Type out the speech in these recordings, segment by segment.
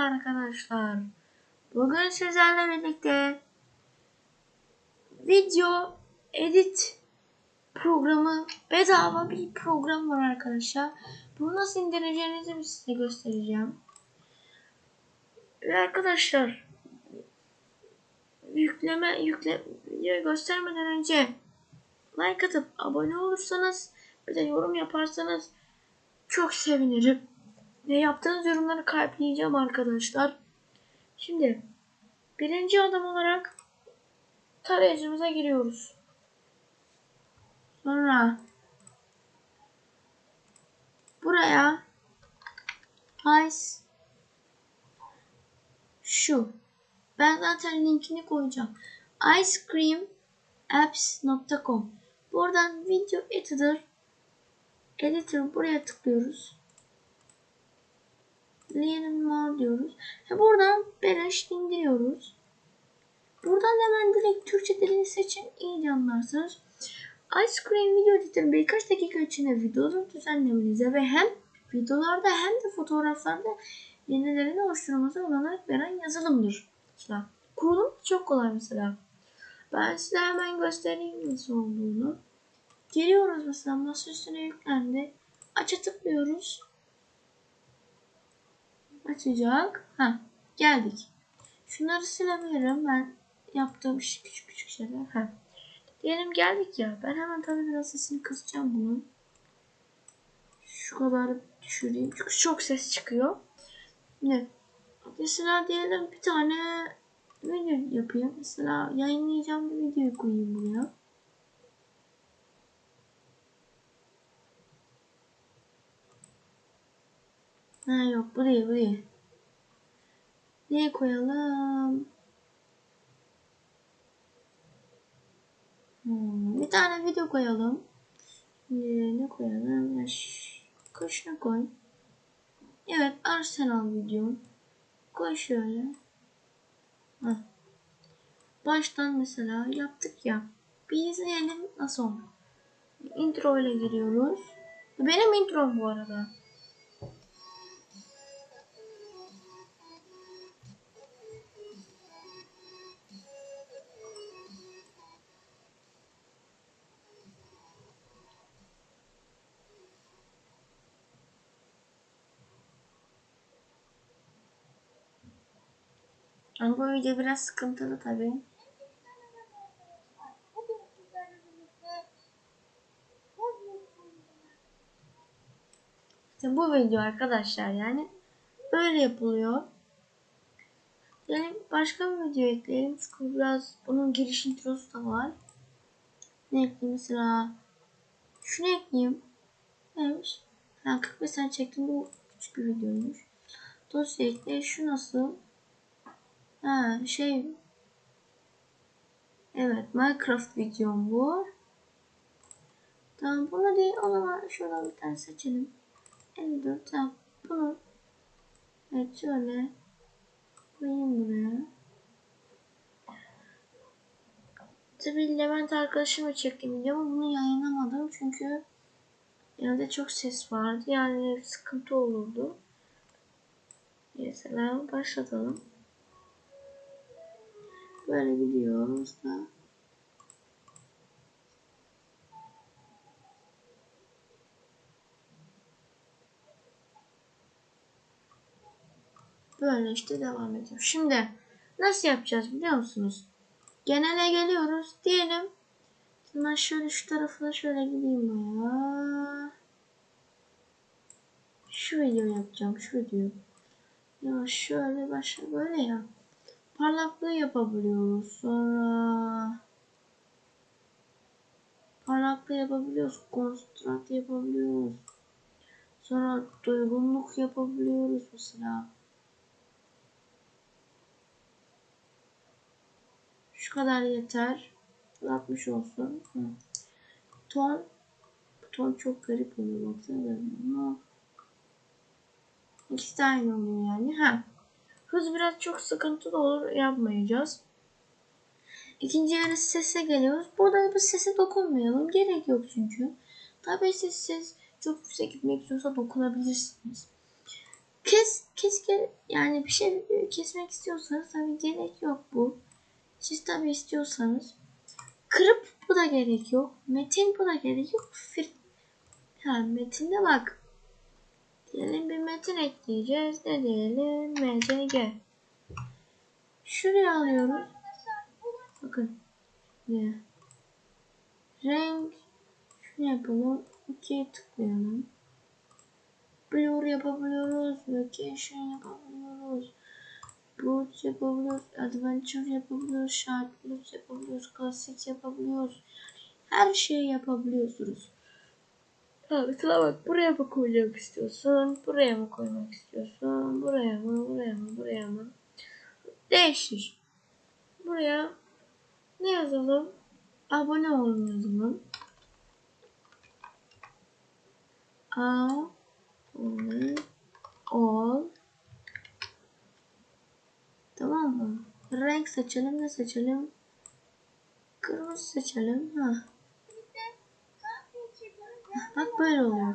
arkadaşlar. Bugün sizlerle birlikte video edit programı bedava bir program var arkadaşlar. Bunu nasıl indireceğinizi size göstereceğim. Ve arkadaşlar yükleme yükle göstermeden önce like atıp abone olursanız ve de yorum yaparsanız çok sevinirim. Ve yaptığınız yorumları kalpleyeceğim arkadaşlar. Şimdi birinci adım olarak tarayıcımıza giriyoruz. Sonra buraya ice şu ben zaten linkini koyacağım. icecreamapps.com Buradan video editor editor buraya tıklıyoruz. Learn more diyoruz. Ve buradan beleş indiriyoruz. Buradan hemen direkt Türkçe dilini seçin. İyi anlarsınız. Ice Cream Video Editor birkaç dakika içinde videoları düzenlemenize ve hem videolarda hem de fotoğraflarda yenilerini oluşturmanıza olanak veren yazılımdır. Mesela kurulum çok kolay mesela. Ben size hemen göstereyim nasıl olduğunu. Geliyoruz mesela masa üstüne yüklendi. Aç'a tıklıyoruz. Açacak. Ha, geldik. Şunları silebilirim. Ben yaptığım küçük küçük şeyler. Ha. Diyelim geldik ya. Ben hemen tabii biraz sesini kısacağım bunun. Şu kadar düşüreyim. Çünkü çok ses çıkıyor. Ne? Mesela diyelim bir tane video yapayım. Mesela yayınlayacağım bir videoyu koyayım buraya. Ha yok bu değil bu değil. Ne koyalım? Hmm, bir tane video koyalım. Şimdi ne koyalım? Ya Kışına koy. Evet Arsenal video. Koy şöyle. Heh. Baştan mesela yaptık ya. Bir izleyelim nasıl olur. Intro ile giriyoruz. Benim intro bu arada. Ama bu video biraz sıkıntılı tabii. İşte bu video arkadaşlar yani böyle yapılıyor. Yani başka bir video ekleyelim çünkü biraz bunun giriş introsu da var. Ne ekleyeyim mesela? Şunu ekleyeyim. Neymiş? Ha 45 saniye çektim bu küçük bir videoymuş. Dosya ekle. Şu nasıl? Ha şey Evet Minecraft videom bu. Tamam bunu değil o zaman şuradan bir tane seçelim. 54 tamam bunu Evet şöyle koyayım buraya. Tabii Levent arkadaşımla çektim videomu bunu yayınlamadım çünkü evde çok ses vardı yani sıkıntı olurdu. Mesela başlatalım. Böyle gidiyoruz da. Böyle işte devam ediyor. Şimdi nasıl yapacağız biliyor musunuz? Genele geliyoruz. Diyelim ben şöyle şu tarafına şöyle gideyim ya. Şu video yapacağım. Şu video. Ya şöyle başla böyle ya parlaklığı yapabiliyoruz. Sonra parlaklığı yapabiliyoruz. Konstrat yapabiliyoruz. Sonra doygunluk yapabiliyoruz mesela. Şu kadar yeter. 60 olsun. Hı. Ton ton çok garip oluyor baksana. Ama ikisi de aynı oluyor yani. Ha. Hız biraz çok sıkıntılı olur yapmayacağız. İkinci yarı sese geliyoruz. Burada bu sese dokunmayalım. Gerek yok çünkü. Tabii siz ses çok yüksek gitmek istiyorsa dokunabilirsiniz. kes keske yani bir şey kesmek istiyorsanız tabii gerek yok bu. Siz tabii istiyorsanız kırıp bu da gerek yok. Metin bu da gerek yok. Fir yani metinde bak. Diyelim bir metin ekleyeceğiz. Ne diyelim? MZG. Şuraya alıyoruz. Bakın. Renk. Şunu yapalım. İkiye tıklayalım. Blur yapabiliyoruz. Location yapabiliyoruz. Boot yapabiliyoruz. Adventure yapabiliyoruz. Blues yapabiliyoruz. Classic yapabiliyoruz. Her şeyi yapabiliyorsunuz. Ha, mesela bak buraya mı koymak istiyorsun? Buraya mı koymak istiyorsun? Buraya mı? Buraya mı? Buraya mı? Değiştir. Buraya ne yazalım? Abone olun yazalım. Abone ol. Tamam mı? Renk seçelim. Ne seçelim? Kırmızı seçelim. Ha. Bak böyle oluyor.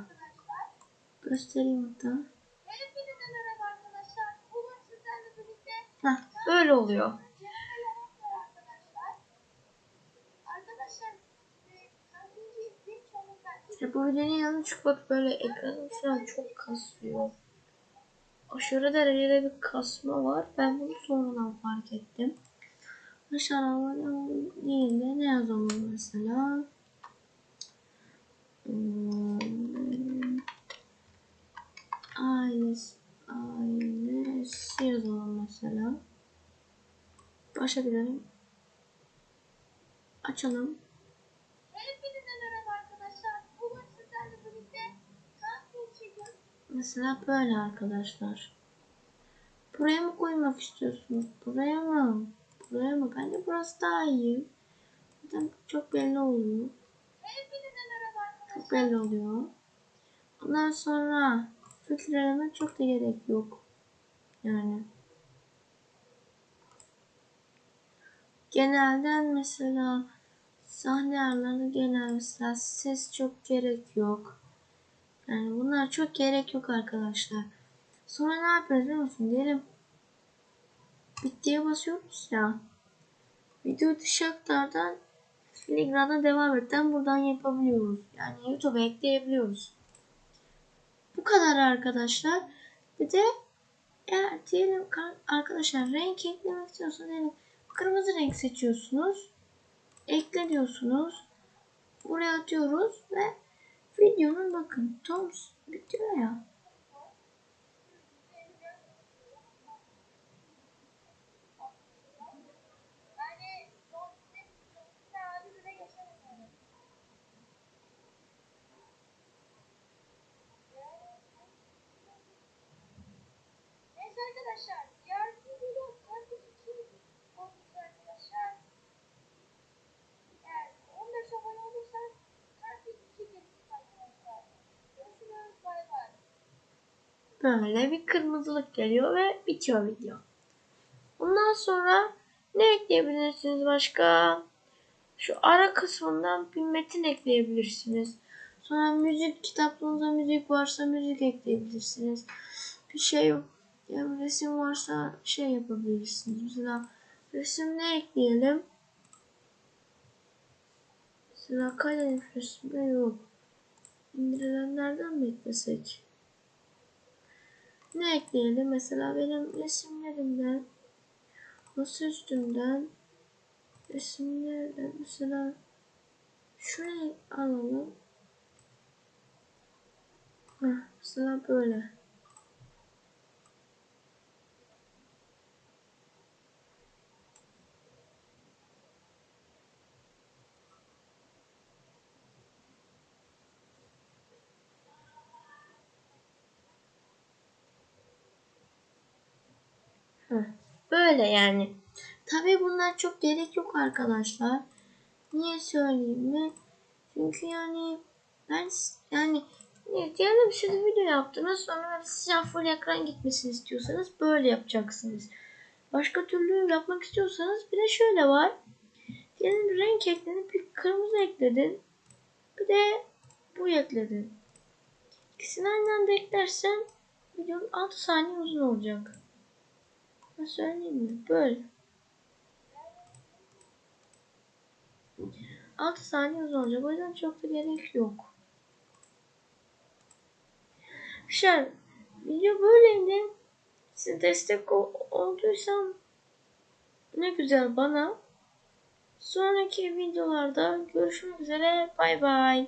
Göstereyim hatta. Hah, böyle oluyor. İşte bu videonun yanı çünkü bak böyle ekranım şu an çok kasıyor. Aşırı derecede bir kasma var. Ben bunu sonradan fark ettim. Aşağı değil de ne yazalım mesela? Hmm, ailesi, ailesi yazalım mesela. Başa gidelim. Açalım. Mesela böyle arkadaşlar. Buraya mı koymak istiyorsunuz? Buraya mı? Buraya mı? Bence burası daha iyi. Zaten çok belli oluyor. Arkadaşlar. Çok belli oluyor. Ondan sonra filtreleme çok da gerek yok. Yani. Genelden mesela sahne ayarlarını genel mesela ses çok gerek yok. Yani bunlar çok gerek yok arkadaşlar. Sonra ne yapıyoruz biliyor musun? Diyelim bittiye basıyoruz ya. Video dışı aktardan filigrana devam etten buradan yapabiliyoruz. Yani YouTube'a ekleyebiliyoruz. Bu kadar arkadaşlar. Bir de eğer diyelim arkadaşlar renk eklemek istiyorsanız diyelim kırmızı renk seçiyorsunuz. Ekle diyorsunuz. Buraya atıyoruz ve videonun bakın tam bitiyor ya. Böyle bir kırmızılık geliyor ve bitiyor video. Ondan sonra ne ekleyebilirsiniz başka? Şu ara kısmından bir metin ekleyebilirsiniz. Sonra müzik kitaplığınızda müzik varsa müzik ekleyebilirsiniz. Bir şey yani resim varsa şey yapabilirsiniz. Mesela resim ne ekleyelim? Mesela Karadeniz resmi yok. İndirilenlerden mi eklesek? Ne ekleyelim? Mesela benim resimlerimden masa üstünden resimlerden mesela şurayı alalım. Heh, mesela böyle. Heh, Böyle yani. Tabii bunlar çok gerek yok arkadaşlar. Niye söyleyeyim mi? Çünkü yani ben yani diyelim siz video yaptınız sonra size full ekran gitmesini istiyorsanız böyle yapacaksınız. Başka türlü yapmak istiyorsanız bir de şöyle var. Diyelim renk ekledin bir kırmızı ekledin. Bir de bu ekledin. İkisini aynı anda eklersen Video 6 saniye uzun olacak. Söyleyeyim mi? Böyle. 6 saniye uzun olacak. O yüzden çok da gerek yok. Arkadaşlar video böyleydi. Size destek ol- olduysam ne güzel bana. Sonraki videolarda görüşmek üzere. Bay bay.